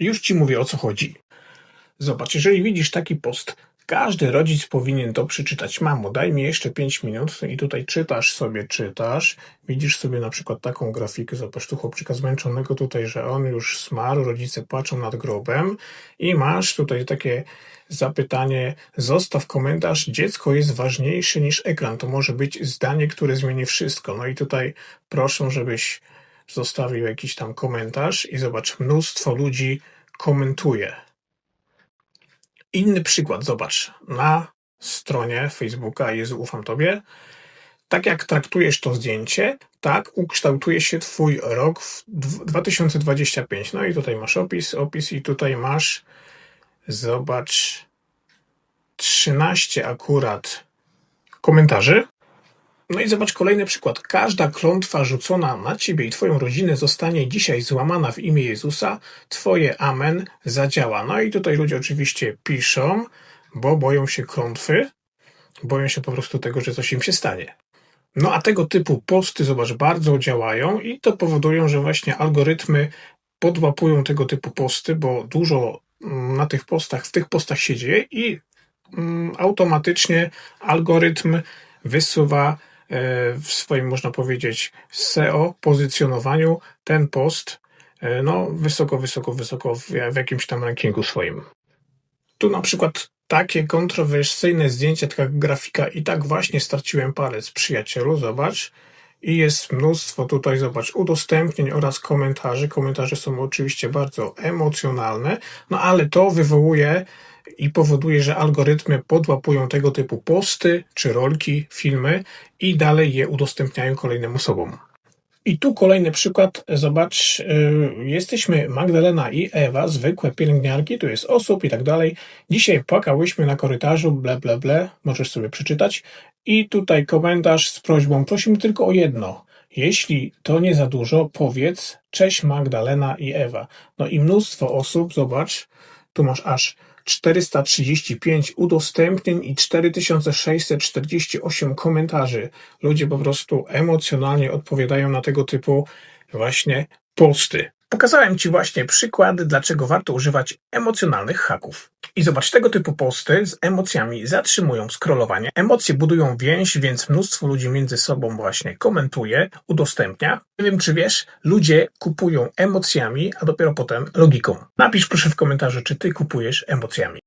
Już ci mówię o co chodzi. Zobacz, jeżeli widzisz taki post, każdy rodzic powinien to przeczytać. Mamo, daj mi jeszcze 5 minut i tutaj czytasz sobie, czytasz. Widzisz sobie na przykład taką grafikę, zobacz tu chłopczyka zmęczonego tutaj, że on już smarł, rodzice płaczą nad grobem i masz tutaj takie zapytanie, zostaw komentarz, dziecko jest ważniejsze niż ekran. To może być zdanie, które zmieni wszystko. No i tutaj proszę, żebyś zostawił jakiś tam komentarz i zobacz, mnóstwo ludzi komentuje. Inny przykład, zobacz, na stronie Facebooka Jezu ufam Tobie, tak jak traktujesz to zdjęcie, tak ukształtuje się Twój rok w dw- 2025. No i tutaj masz opis, opis i tutaj masz, zobacz, 13 akurat komentarzy. No i zobacz kolejny przykład. Każda klątwa rzucona na ciebie i twoją rodzinę zostanie dzisiaj złamana w imię Jezusa. Twoje amen zadziała. No i tutaj ludzie oczywiście piszą, bo boją się klątwy, boją się po prostu tego, że coś im się stanie. No a tego typu posty, zobacz, bardzo działają i to powodują, że właśnie algorytmy podłapują tego typu posty, bo dużo mm, na tych postach, w tych postach się dzieje i mm, automatycznie algorytm wysuwa w swoim, można powiedzieć, SEO, pozycjonowaniu ten post e, no, wysoko, wysoko, wysoko w, w jakimś tam rankingu swoim. Tu na przykład takie kontrowersyjne zdjęcie, taka grafika i tak właśnie straciłem palec przyjacielu, zobacz. I jest mnóstwo tutaj, zobacz, udostępnień oraz komentarzy. Komentarze są oczywiście bardzo emocjonalne, no ale to wywołuje i powoduje, że algorytmy podłapują tego typu posty czy rolki, filmy i dalej je udostępniają kolejnym osobom. I tu kolejny przykład, zobacz, yy, jesteśmy Magdalena i Ewa, zwykłe pielęgniarki, tu jest osób i tak dalej. Dzisiaj płakałyśmy na korytarzu, ble, ble, ble, możesz sobie przeczytać. I tutaj komentarz z prośbą, prosimy tylko o jedno. Jeśli to nie za dużo, powiedz cześć Magdalena i Ewa. No i mnóstwo osób, zobacz, tu masz aż 435 udostępnień i 4648 komentarzy. Ludzie po prostu emocjonalnie odpowiadają na tego typu właśnie posty. Pokazałem Ci właśnie przykłady, dlaczego warto używać emocjonalnych haków. I zobacz, tego typu posty z emocjami zatrzymują scrollowanie. Emocje budują więź, więc mnóstwo ludzi między sobą właśnie komentuje, udostępnia. Nie wiem, czy wiesz, ludzie kupują emocjami, a dopiero potem logiką. Napisz proszę w komentarzu, czy Ty kupujesz emocjami.